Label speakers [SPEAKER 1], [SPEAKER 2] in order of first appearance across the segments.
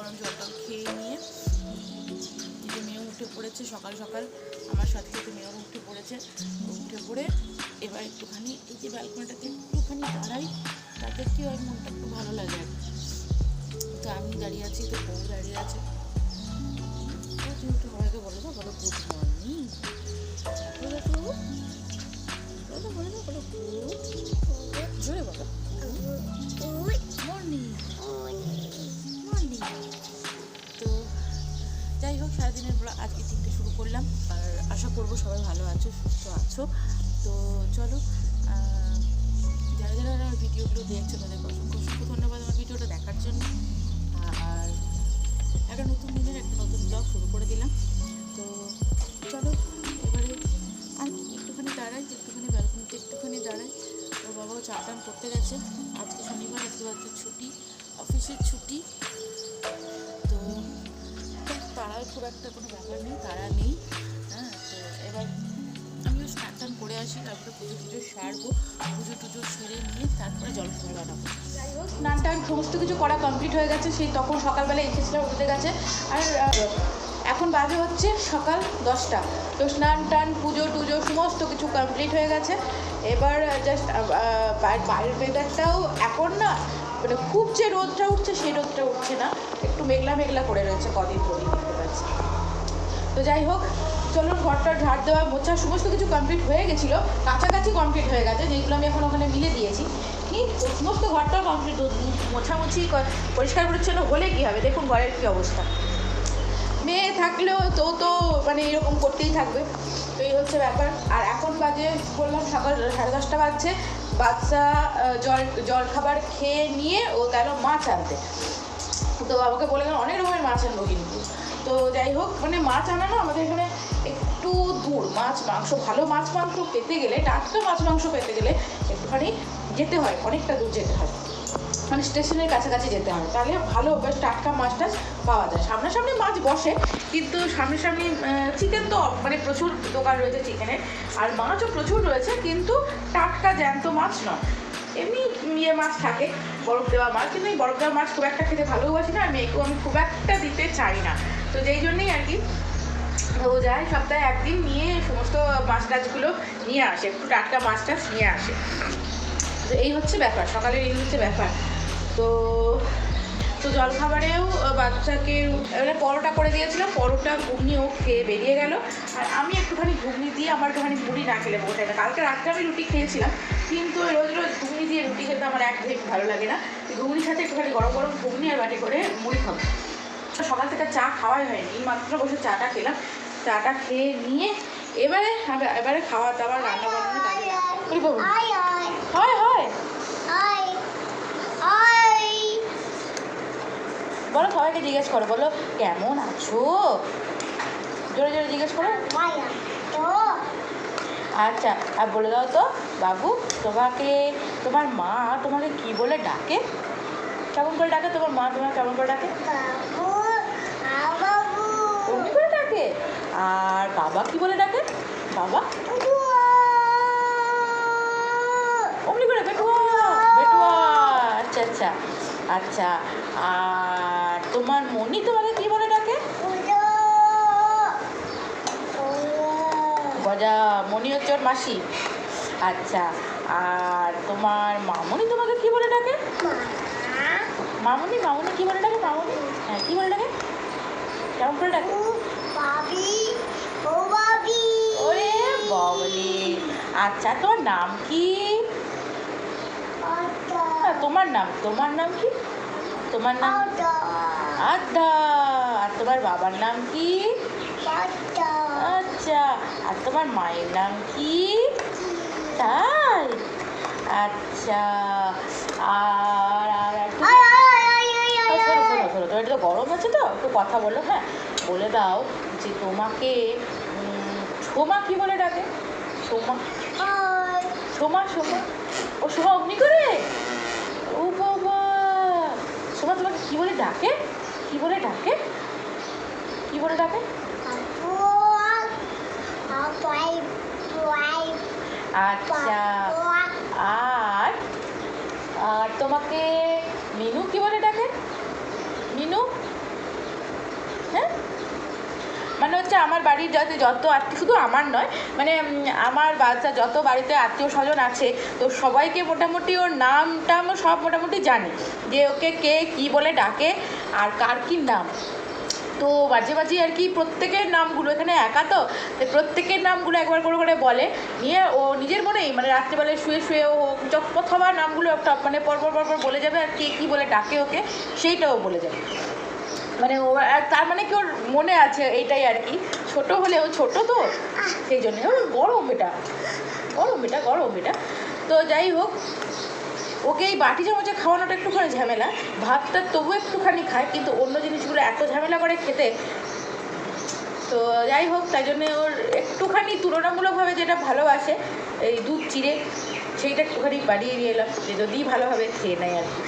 [SPEAKER 1] গরম জল টল খেয়ে নিয়ে যে মেয়েও উঠে পড়েছে সকাল সকাল। আমার সাথে সাথে মেয়েও উঠে পড়েছে। উঠে পড়ে এবার একটুখানি এই যে ব্যালকনিটাতে একটুখানি দাঁড়াই তাতে কি হয় মনটা একটু ভালো লাগে আর কি। তো আমি দাঁড়িয়ে আছি তো বউ দাঁড়িয়ে আছে। তুমি একটু সবাইকে বলো তো বলো গুড মর্নিং বলো তো বলো তো বলো তো বলো গুড জোরে বলো। মর্নিং মর্নিং তো যাই হোক, সারাদিনের ব্লগ আজকে তিনটে শুরু করলাম। আর আশা করব সবাই ভালো আছো, সুস্থ আছো। তো চলো যারা যারা ভিডিওগুলো দেখছ তাদেরকে খুব একটা কোনো ব্যাপার নেই, তারা নেই। হ্যাঁ তো এবার আমিও স্নান টান করে আসি, তারপরে পুজো টুজো সারবো, পুজো টুজো সেরে নিয়ে তারপরে জল খাবার বানাবো
[SPEAKER 2] যাই হোক, স্নান টান সমস্ত কিছু করা কমপ্লিট হয়ে গেছে, সেই তখন সকালবেলা এসেছিলাম ওদের কাছে। আর এখন বাজে হচ্ছে সকাল দশটা। তো স্নান টান, পুজো টুজো সমস্ত কিছু কমপ্লিট হয়ে গেছে। এবার জাস্ট বাইরের ওয়েদারটাও এখন না মানে খুব যে রোদটা উঠছে, সেই রোদটা উঠছে না। একটু মেঘলা মেঘলা করে রয়েছে, কদিন ধরেই দেখতে পাচ্ছি। তো যাই হোক, চলুন ঘরটা ঝাড় দেওয়া, মোছা, সমস্ত কিছু কমপ্লিট হয়ে গেছিল। কাছাকাছি কমপ্লিট হয়ে গেছে, যেগুলো আমি এখন ওখানে মিলে দিয়েছি। কি সমস্ত ঘরটাও কমপ্লিট মোছামুছি পরিষ্কার পরিচ্ছন্ন হলে কী হবে? দেখুন ঘরের কী অবস্থা। মেয়ে থাকলেও তো তো মানে এরকম করতেই থাকবে। তো এই হচ্ছে ব্যাপার। আর এখন বাজে, বললাম সকাল সাড়ে দশটা বাজছে। বাচ্চা জল জল খাবার খেয়ে নিয়ে ও গেল মাছ আনতে। তো বাবাকে বলে গেল, অনেক রকমের মাছ আনব কিন্তু। তো যাই হোক মানে মাছ আনা না আমাদের এখানে একটু দূর। মাছ, মাংস, ভালো মাছ, মাংস পেতে গেলে, টাটকা মাছ, মাংস পেতে গেলে একটুখানি যেতে হয়, অনেকটা দূর যেতে হয়। মানে স্টেশনের কাছাকাছি যেতে হয় তাহলে ভালো বেশ টাটকা মাছ টাছ পাওয়া যায়। সামনাসামনি মাছ বসে, কিন্তু সামনাসামনি চিকেন তো মানে প্রচুর দোকান রয়েছে চিকেনের আর মাছও প্রচুর রয়েছে, কিন্তু টাটকা জ্যান্ত মাছ নয়। এমনি ইয়ে মাছ থাকে, বরফ দেওয়া মাছ, কিন্তু এই বরফ দেওয়া মাছ খুব একটা খেতে ভালোবাসি না, আর মেয়েকেও আমি খুব একটা দিতে চাই না। তো যেই জন্যেই আর কি ও যায় সপ্তাহে একদিন নিয়ে সমস্ত মাছ টাছগুলো নিয়ে আসে, একটু টাটকা মাছ টাছ নিয়ে আসে। তো এই হচ্ছে ব্যাপার, সকালের এই হচ্ছে ব্যাপার। তো তো জলখাবারেও বাচ্চাকে এবারে পরোটা করে দিয়েছিলাম পরোটা ঘুগনি ও খেয়ে বেরিয়ে গেল। আর আমি একটুখানি ঘুগনি দিয়ে আমার একটুখানি মুড়ি না খেলে বসে না কালকে রাত্রে আমি রুটি খেয়েছিলাম কিন্তু রোজ রোজ ঘুগনি দিয়ে রুটি খেতে আমার একদমই ভালো লাগে না। ঘুগনির সাথে একটুখানি গরম গরম ঘুগনি আর বাটি করে মুড়ি খাব। সকাল থেকে চা খাওয়াই হয়নি এই মাত্র বসে চাটা খেলাম। চাটা খেয়ে নিয়ে এবারে এবারে খাওয়া দাওয়া রান্না বান্না বাবা। হয় হয়। বলো, সবাইকে জিজ্ঞেস করো, বলো, কেমন আছো? জোরে জোরে জিজ্ঞেস করো। আচ্ছা আর বলে দাও তো, বাবু, তোমাকে, তোমার মা তোমাকে কি বলে ডাকে? কেমন করে ডাকে? তোমার মা তোমার কেমন করে ডাকে? অমনি করে ডাকে? আর বাবা কি বলে ডাকে? বাবা? অমনি করে, বেটুয়া বেটুয়া আচ্ছা আচ্ছা আচ্ছা। আর তোমার মনি তোমাকে কি বলে ডাকে? গজা মনি হচ্ছে ওর মাসি। আচ্ছা আর তোমার মামনি তোমাকে কি বলে ডাকে? মামনি মামনি কি বলে ডাকে? মামনি? হ্যাঁ কি বলে ডাকে? কেমন করে ডাকে? ওরে বাবলি। আচ্ছা তোর নাম কি? হ্যাঁ, তোমার নাম তোমার নাম কি? তোমার নাম আদা। আর তোমার বাবার নাম কি? আচ্ছা। আর তোমার মায়ের নাম কি? তাই? আচ্ছা। আর আর শোনো তোমার গরম আছে তো? একটু কথা বলো হ্যাঁ? বলে দাও যে তোমাকে সোমা কি বলে ডাকে? সোমা। সোমা সোমা। ও সোমা অমনি করে? ও বাবা সোমা তোমাকে কি বলে ডাকে? কি বলে ডাকে? কি বলে ডাকে? আচ্ছা। আর আর তোমাকে মিনু কি বলে ডাকে? মিনু? হ্যাঁ? মানে হচ্ছে আমার বাড়ির যাতে যত আত্মীয়, শুধু আমার নয় মানে আমার বাচ্চা যত বাড়িতে আত্মীয় স্বজন আছে, তো সবাইকে মোটামুটি ওর নাম টাম সব মোটামুটি জানি যে ওকে কে কি বলে ডাকে আর কার কি নাম। তো মাঝে মাঝে আর কি প্রত্যেকের নামগুলো এখানে একা তো প্রত্যেকের নামগুলো একবার করে করে বলে, নিয়ে ও নিজের মনেই মানে রাত্রিবেলায় শুয়ে শুয়ে ও যখন প্রথমবার নামগুলো একটা মানে পরপর পরপর বলে যাবে আর কে কী বলে ডাকে ওকে, সেইটাও বলে যাবে। মানে ও আর তার মানে কি ওর মনে আছে এইটাই আর কি। ছোট হলেও ছোট তো, সেই জন্য। ও গরম এটা। গরম এটা গরম এটা। তো যাই হোক, ওকে এই বাটি চামচে খাওয়ানোটা একটুখানি ঝামেলা। ভাতটা তবু একটুখানি খায়, কিন্তু অন্য জিনিসগুলো এত ঝামেলা করে খেতে। তো যাই হোক, তাই জন্যে ওর একটুখানি তুলনামূলকভাবে যেটা ভালোবাসে এই দুধ চিড়ে, সেইটা একটুখানি বাড়িয়ে দিয়ে এলাম। যে যদি ভালোভাবে খেয়ে নেয় আর কি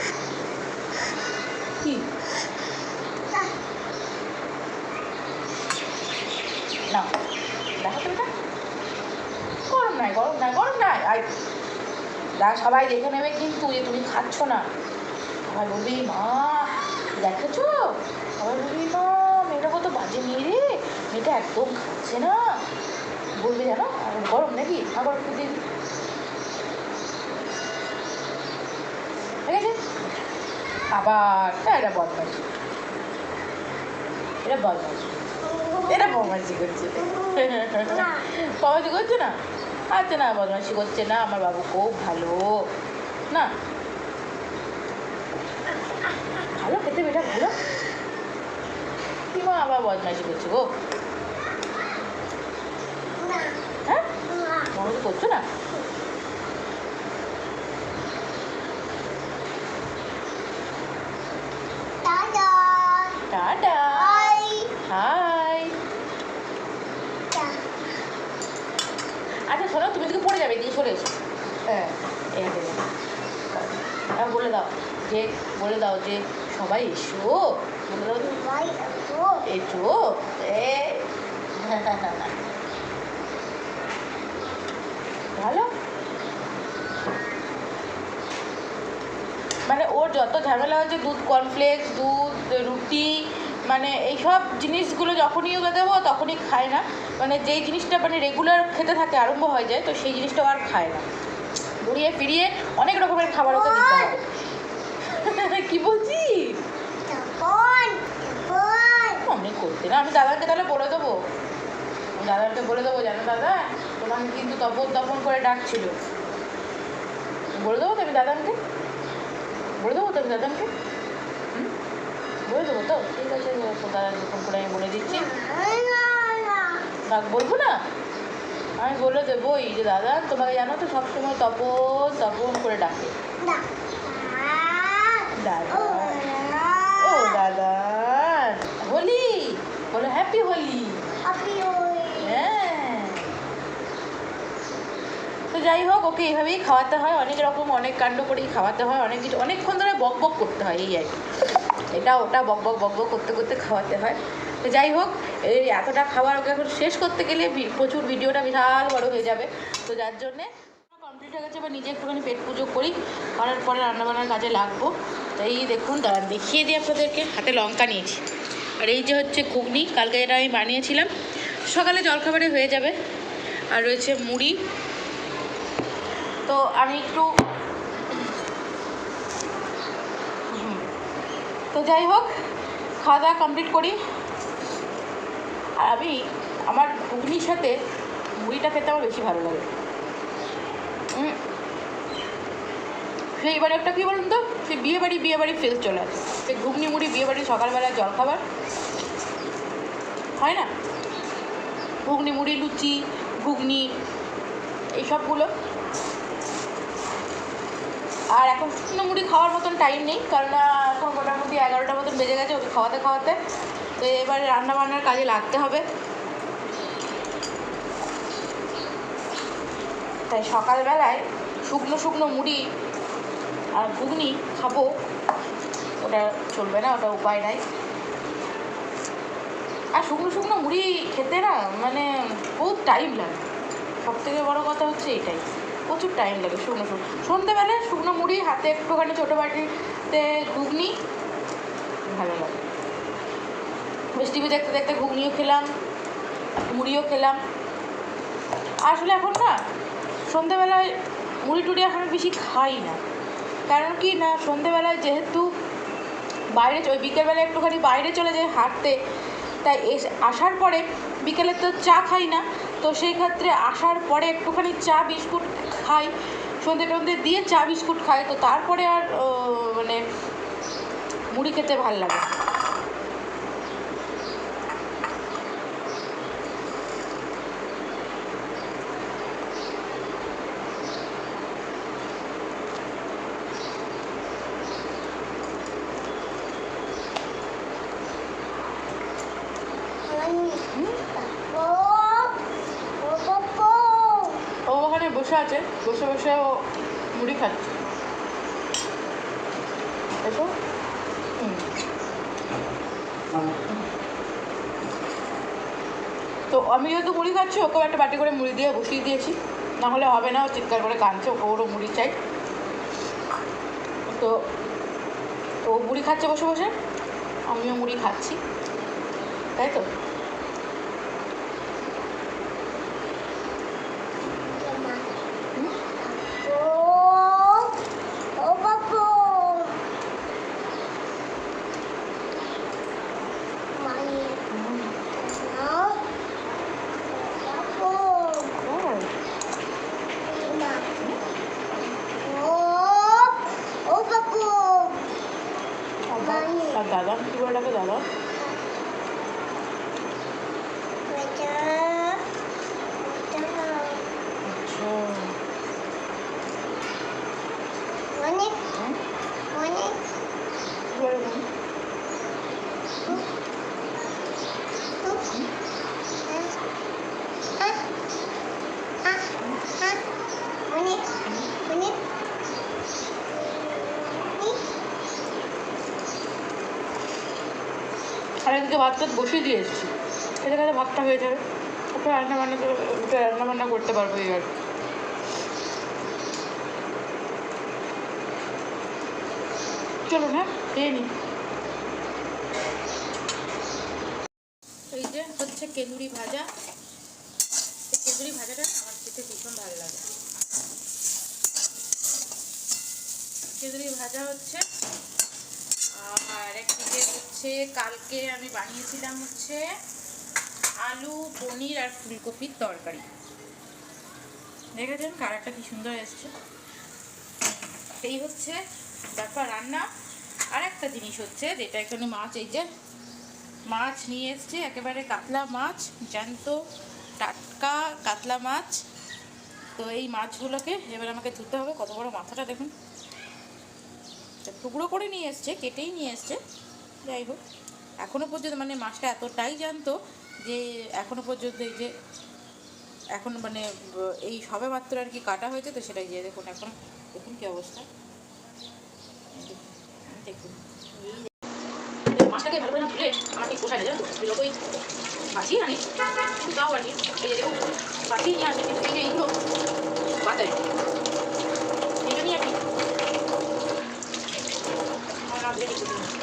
[SPEAKER 2] কি না দেখো তো এটা গরম নাই গরম নাই আর সবাই দেখে নেবে কিন্তু যে তুমি খাচ্ছ না। সবাই বলবি মা দেখেছ? সবাই বলবি মা মেয়েটা কত বাজে মেয়ে রে মেয়েটা একদম খাচ্ছে না। বলবি জানো গরম নাকি? আবার একটু দিন। ঠিক আছে আবার এটা বদমাইশি। এটা বদমাইশি। এটা বদমাইশি করছে। বদমাইশি করছে না? আচ্ছা না বদমাইশি করছে না আমার বাবু খুব ভালো। না। ভালো খেতে বেটা ভালো। কি মা আবার বদমাইশি করছে গো? হ্যাঁ? করছ না? টাটা। হাই আচ্ছা শোনো তুমি দিকে পড়ে যাবে দিয়ে চলে এসো। হ্যাঁ। এই হ্যাঁ, বলে দাও যে বলে দাও যে সবাই এসো। বলে দাও এসো। এ ভালো? মানে ওর যত ঝামেলা হচ্ছে দুধ কর্নফ্লেক্স দুধ রুটি মানে এইসব জিনিসগুলো যখনই ওকে দেবো তখনই খায় না। মানে যেই জিনিসটা মানে রেগুলার খেতে থাকে আরম্ভ হয়ে যায় তো সেই জিনিসটা আর খায় না। ঘুরিয়ে ফিরিয়ে অনেক রকমের খাবার ওকে দিতে হবে। কি বলছি আমি করতে না আমি দাদাকে তাহলে বলে দেবো। দাদাকে বলে দেবো জানো দাদা তোমাকে কিন্তু তপন তপন করে ডাকছিল। বলে দেবো তো আমি দাদাকে বলে দেবো তো আমি দাদাকে হুম? বলে দেবো তো? ঠিক আছে তো দাদাকে করে আমি বলে দিচ্ছি। ডাক বলব না? আমি বলে দেবোই যে দাদা, তোমাকে জানো তো, সবসময় তপন তপন করে ডাকে। দাদা। ও, দাদা। হোলি? বলো হ্যাপি হোলি। হ্যাঁ। তো যাই হোক, ওকে এইভাবেই খাওয়াতে হয়। অনেক রকম, অনেক কাণ্ড করেই খাওয়াতে হয়। অনেক কিছু অনেকক্ষণ ধরে বক বক করতে হয়, এই আর কি। এটা ওটা বক বক বক বক করতে করতে খাওয়াতে হয়। তো যাই হোক, এই এতটা খাবার ওকে এখন শেষ করতে গেলে প্রচুর ভিডিওটা বিশাল বড় হয়ে যাবে। তো যার জন্যে কমপ্লিট হয়ে গেছে, এবার নিজে একটুখানি পেট পুজো করি। করার পরে রান্নাবান্নার কাজে লাগবো। তো এই দেখুন দাঁড়ান দেখিয়ে দিই আপনাদেরকে। হাতে লঙ্কা নিয়েছি। আর এই যে হচ্ছে ঘুগনি, কালকে এটা আমি বানিয়েছিলাম, সকালে জলখাবারে হয়ে যাবে। আর রয়েছে মুড়ি। তো আমি একটু হুম। তো যাই হোক খাওয়া দাওয়া কমপ্লিট করি। আর আমি আমার ঘুগনির সাথে মুড়িটা খেতে আমার বেশি ভালো লাগে। উম, সেই এবার একটা কী বলুন তো? সে বিয়ে বাড়ি বিয়ে বাড়ি ফেল চলে আসে। সে ঘুগনি মুড়ি বিয়ে বাড়ি সকালবেলা জলখাবার। হয় না? ঘুগনি মুড়ি লুচি ঘুগনি এইসবগুলো। আর এখন শুকনো মুড়ি খাওয়ার মতন টাইম নেই কারণ মোটামুটি এগারোটার মতন বেজে গেছে ওকে খাওয়াতে খাওয়াতে। তো এবারে রান্না বান্নার কাজে লাগতে হবে। তাই সকালবেলায় শুকনো শুকনো মুড়ি আর ঘুগনি খাব। ওটা চলবে না, ওটা উপায় নাই। আর শুকনো শুকনো মুড়ি খেতে না মানে বহুত টাইম লাগে। সব থেকে বড়ো কথা হচ্ছে এটাই। প্রচুর টাইম লাগে শুকনো শুকনো সন্ধেবেলায় শুকনো মুড়ি, হাতে একটুখানি ছোটো বাটিতে ঘুগনি, ভালো লাগে। বেশ টিভি দেখতে দেখতে ঘুগনিও খেলাম, মুড়িও খেলাম। আসলে এখন না সন্ধেবেলায় মুড়ি টুড়ি এখন বেশি খাই না। কারণ কি না, সন্ধ্যেবেলায় যেহেতু বাইরে ওই বিকেলবেলা একটুখানি বাইরে চলে যাই হাঁটতে, তাই এস আসার পরে বিকেলে তো চা খাই না, তো সেই ক্ষেত্রে আসার পরে একটুখানি চা, বিস্কুট খাই সন্ধে টন্ধে দিয়ে চা বিস্কুট খাই তো তারপরে আর মানে মুড়ি খেতে ভালো লাগে ও ওখানে বসে আছে বসে বসে ও মুড়ি খাচ্ছে। দেখো। তো আমি যেহেতু মুড়ি খাচ্ছি, ওকেও একটা বাটি করে মুড়ি দিয়ে বসিয়ে দিয়েছি। না হলে হবে না, ও চিৎকার করে কাঁদছে ওকে ওরও মুড়ি চাই। তো ও মুড়ি খাচ্ছে বসে বসে, আমিও মুড়ি খাচ্ছি। তাই তো হ্যাঁ। আর দাদা কি বলে ডাকে দাদা আচ্ছা হুম, কি বলে বলুন? আর এদিকে ভাত টাত বসিয়ে দিয়ে এসেছি। এদের কাছে ভাতটা হয়ে যাবে। ওটা রান্না বান্না ওটা রান্না বান্না করতে পারব এই আর কি। চলুন হ্যাঁ খেয়ে নিই। এই যে হচ্ছে কেঁদুরি ভাজা। এই কেঁদুরি ভাজাটা না আমার খেতে ভীষণ ভালো লাগে। কেঁদুরি ভাজা হচ্ছে আর একদিকে হচ্ছে কালকে আমি বানিয়েছিলাম হচ্ছে আলু, পনির আর ফুলকপির তরকারি। দেখেছেন কালারটা কি সুন্দর এসছে? এই হচ্ছে ব্যাপার রান্না। আর একটা জিনিস হচ্ছে যেটা এখানে মাছ, এই যে মাছ নিয়ে এসছে, একেবারে কাতলা মাছ, জ্যান্ত, টাটকা কাতলা মাছ। তো এই মাছগুলোকে এবার আমাকে ধুতে হবে। কত বড় মাথাটা দেখুন। টুকরো করে নিয়ে এসছে কেটেই নিয়ে এসছে। যাই হোক এখনও পর্যন্ত মানে মাছটা এতটাই জানতো যে এখনও পর্যন্ত এই যে এখন মানে এই সবে মাত্র আর কি কাটা হয়েছে তো সেটাই যে দেখুন এখন দেখুন কী অবস্থা। দেখুন, মাছটাকে ভালো করে ধুলে আমার ঠিক পোষায় জানো যতই বাঁচিয়ে আনি তাও কি। এই যে দেখুন বাঁচিয়ে নিয়ে আসে কিন্তু এই যে এইগুলো বাঁচায় এইটা নিয়ে আর কি আমার না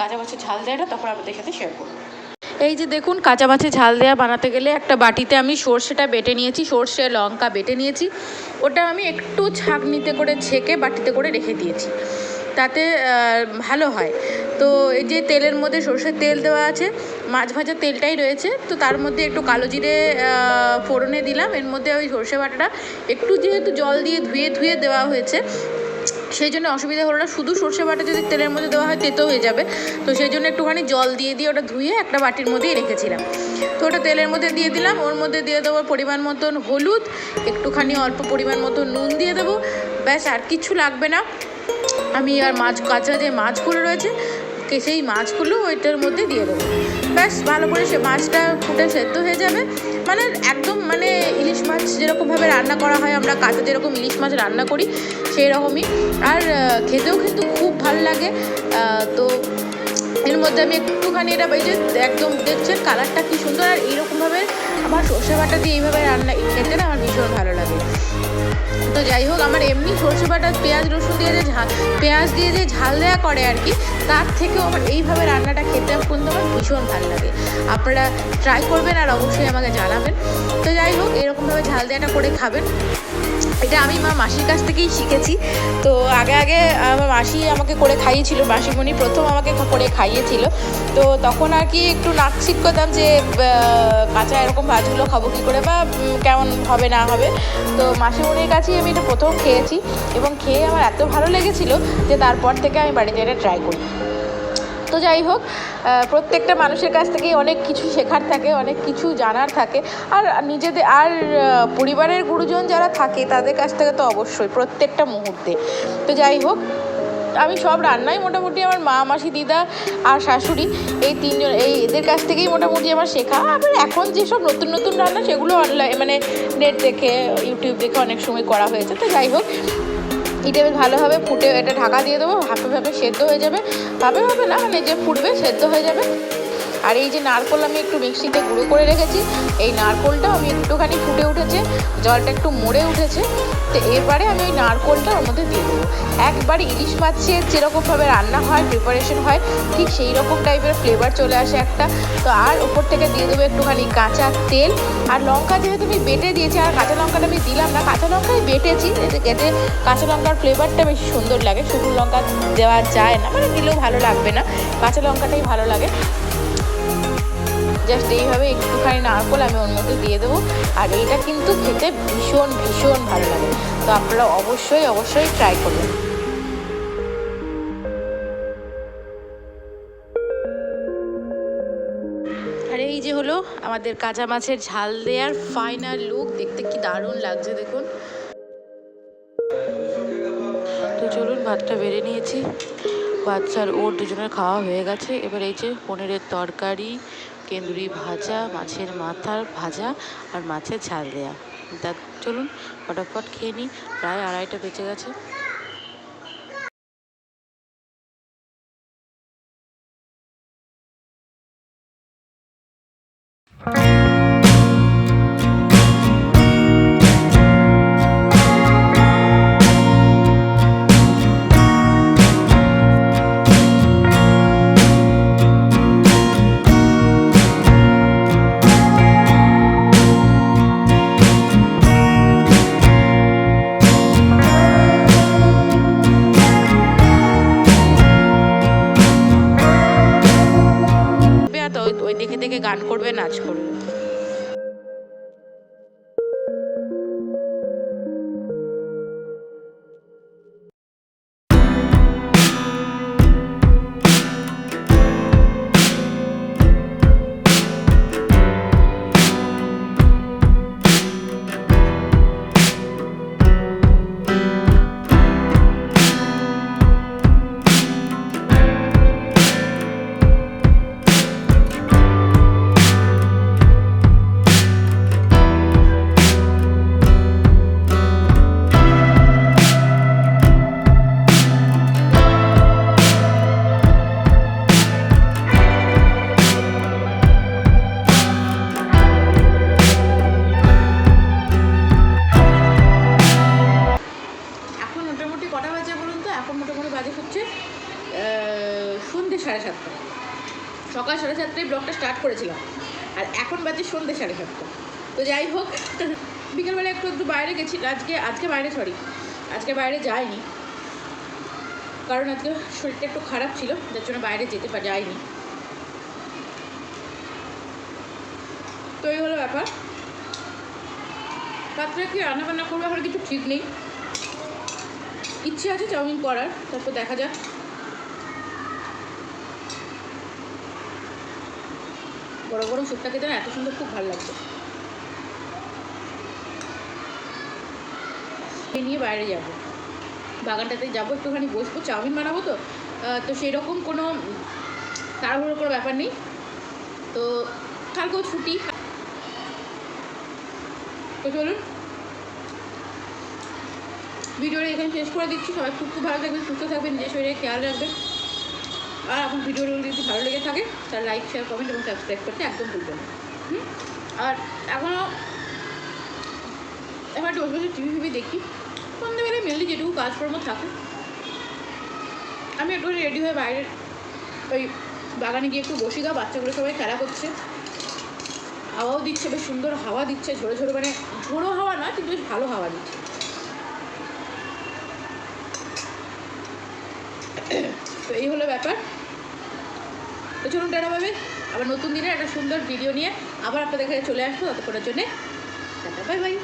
[SPEAKER 2] কাঁচা মাছের ঝাল দেওয়াটা তখন আপনাদের সাথে শেয়ার করব। এই যে দেখুন কাঁচা মাছের ঝাল দেওয়া বানাতে গেলে একটা বাটিতে আমি সর্ষেটা বেটে নিয়েছি, সর্ষে, লঙ্কা বেটে নিয়েছি। ওটা আমি একটু ছাঁকনিতে করে ছেঁকে বাটিতে করে রেখে দিয়েছি। তাতে ভালো হয়। তো এই যে তেলের মধ্যে সর্ষের তেল দেওয়া আছে, মাছ ভাজার তেলটাই রয়েছে, তো তার মধ্যে একটু কালো জিরে ফোড়নে দিলাম। এর মধ্যে ওই সর্ষে বাটাটা একটু যেহেতু জল দিয়ে ধুয়ে ধুয়ে দেওয়া হয়েছে সেই জন্য অসুবিধা হলো না। শুধু সর্ষে বাটা যদি তেলের মধ্যে দেওয়া হয়, তেতো হয়ে যাবে। তো সেই জন্য একটুখানি জল দিয়ে দিয়ে ওটা ধুয়ে একটা বাটির মধ্যেই রেখেছিলাম। তো ওটা তেলের মধ্যে দিয়ে দিলাম। ওর মধ্যে দিয়ে দেবো পরিমাণ মতন হলুদ, একটুখানি অল্প পরিমাণ মতো নুন দিয়ে দেবো। ব্যাস, আর কিছু লাগবে না। আমি আর মাছ, কাঁচা যে মাছগুলো রয়েছে সেই মাছগুলো ওইটার মধ্যে দিয়ে দেবো। ব্যাস, ভালো করে সে মাছটা ফুটে সেদ্ধ হয়ে যাবে। মানে একদম মানে ইলিশ মাছ যেরকমভাবে রান্না করা হয়, আমরা কাঁচা যেরকম ইলিশ মাছ রান্না করি সেই রকমই আর খেতেও কিন্তু খুব ভালো লাগে। তো এর মধ্যে আমি একটুখানি এটা, এই যে একদম দেখছেন কালারটা কি আমার সর্ষে বাটা দিয়ে এইভাবে রান্না খেতে না আমার ভীষণ ভালো লাগে। তো যাই হোক, আমার এমনি সর্ষে বাটা, পেঁয়াজ, রসুন দিয়ে যে ঝাল পেঁয়াজ দিয়ে যে ঝাল দেওয়া করে আর কি, তার থেকেও আমার এইভাবে রান্নাটা খেতে কিন্তু আমার ভীষণ ভালো লাগে। আপনারা ট্রাই করবেন আর অবশ্যই আমাকে জানাবেন। তো যাই হোক, এরকমভাবে ঝাল দেওয়াটা করে খাবেন। এটা আমি মা মাসির কাছ থেকেই শিখেছি। তো আগে আগে আমার মাসি আমাকে করে খাইয়েছিল, মাসিমণি প্রথম আমাকে করে খাইয়েছিল। তো তখন আর কি একটু নাক করতাম যে কাঁচা এরকম ভাজগুলো খাব কী করে বা কেমন হবে না হবে। তো মাসিমণির কাছেই আমি এটা প্রথম খেয়েছি এবং খেয়ে আমার এত ভালো লেগেছিল যে তারপর থেকে আমি বাড়িতে এটা ট্রাই করি। তো যাই হোক প্রত্যেকটা মানুষের কাছ থেকেই অনেক কিছু শেখার থাকে, অনেক কিছু জানার থাকে। আর নিজেদের, আর পরিবারের গুরুজন যারা থাকে, তাদের কাছ থেকে তো অবশ্যই প্রত্যেকটা মুহূর্তে। তো যাই হোক, আমি সব রান্নাই মোটামুটি আমার মা, মাসি, দিদা আর শাশুড়ি, এই তিনজন, এই এদের কাছ থেকেই মোটামুটি আমার শেখা। আবার এখন যেসব নতুন নতুন রান্না, সেগুলো অনলাইন মানে নেট দেখে ইউটিউব দেখে অনেক সময় করা হয়েছে। তো যাই হোক এটা বেশ ভালোভাবে ফুটে এটা ঢাকা দিয়ে দেবো, ভাপে ভাপে সেদ্ধ হয়ে যাবে। ভাপে ভাপে না মানে যে ফুটবে সেদ্ধ হয়ে যাবে। আর এই যে নারকোল আমি একটু মিক্সিতে গুঁড়ো করে রেখেছি, এই নারকোলটাও আমি একটুখানি ফুটে উঠেছে, জলটা একটু মরে উঠেছে, তো এরপরে আমি ওই নারকোলটা ওর মধ্যে দিয়ে দেবো। একবার ইলিশ মাছের যেরকমভাবে রান্না হয় প্রিপারেশন হয়, ঠিক সেই রকম টাইপের ফ্লেভার চলে আসে একটা। তো আর ওপর থেকে দিয়ে দেবো একটুখানি কাঁচা তেল। আর লঙ্কা যেহেতু আমি বেটে দিয়েছি, আর কাঁচা লঙ্কাটা আমি দিলাম না, কাঁচা লঙ্কাই বেটেছি, এতে কাঁচা লঙ্কার ফ্লেভারটা বেশি সুন্দর লাগে। শুকনো লঙ্কা দেওয়া যায় না মানে দিলেও ভালো লাগবে না, কাঁচা লঙ্কাটাই ভালো লাগে। জাস্ট এইভাবে একটুখানি নারকোল আমি ওর মধ্যে দিয়ে দেবো। আর এইটা কিন্তু খেতে ভীষণ ভীষণ ভালো লাগে। তো আপনারা অবশ্যই অবশ্যই ট্রাই করবেন। এই যে হলো আমাদের কাঁচা মাছের ঝাল দেওয়ার ফাইনাল লুক দেখতে কি দারুণ লাগছে, দেখুন। তো চলুন, ভাতটা বেড়ে নিয়েছি। বাচ্চার ওর দুজনের খাওয়া হয়ে গেছে। এবার এই যে পনিরের তরকারি কেন্দুরি ভাজা, মাছের মাথার ভাজা আর মাছের ঝাল দেওয়া তা চলুন, ফটাফট খেয়ে নিই। প্রায় আড়াইটা বেঁচে গেছে। আজকে আজকে বাইরে সরি আজকে বাইরে যাইনি। কারণ আজকে শরীরটা একটু খারাপ ছিল, যার জন্য বাইরে যেতে যাইনি। তো এই হলো ব্যাপার। রাত্রে কি রান্না বান্না করব এখন কিছু ঠিক নেই। ইচ্ছে আছে চাউমিন করার, তারপর দেখা যাক। বড় বড় স্যুপটা খেতে না এত সুন্দর, খুব ভালো লাগছে। নিয়ে বাইরে যাব। বাগানটাতে যাব, একটুখানি বসবো, চাউমিন বানাবো তো। তো সেরকম কোনো তাড়াহুড়ো কোনো ব্যাপার নেই। তো কালকেও ছুটি। তো চলুন। ভিডিওটা এখানে শেষ করে দিচ্ছি। সবাই খুব খুব ভালো থাকবেন, সুস্থ থাকবেন, নিজের শরীরে খেয়াল রাখবেন। আর আপনার ভিডিওগুলো যদি ভালো লেগে থাকে, তাহলে লাইক শেয়ার কমেন্ট এবং সাবস্ক্রাইব করতে একদম ভুলবেন হুম? আর এখনও এখন একটু বসে বসে টিভি ফিভি দেখি। সন্ধ্যেবেলায় মেনলি যেটুকু কাজকর্ম থাকে আমি একটু রেডি হয়ে বাইরে ওই বাগানে গিয়ে একটু বসি গা, বাচ্চাগুলো সবাই খেলা করছে। হাওয়াও দিচ্ছে, বেশ সুন্দর হাওয়া দিচ্ছে ঝোড়ো ঝোড়ো মানে ঝোড়ো হাওয়া না কিন্তু বেশ ভালো হাওয়া দিচ্ছে। তো এই হলো ব্যাপার। তো চলুন পাবে আবার নতুন দিনের একটা সুন্দর ভিডিও নিয়ে আবার আপনাদের কাছে চলে আসব, ততক্ষণের জন্যে টাটা বাই বাই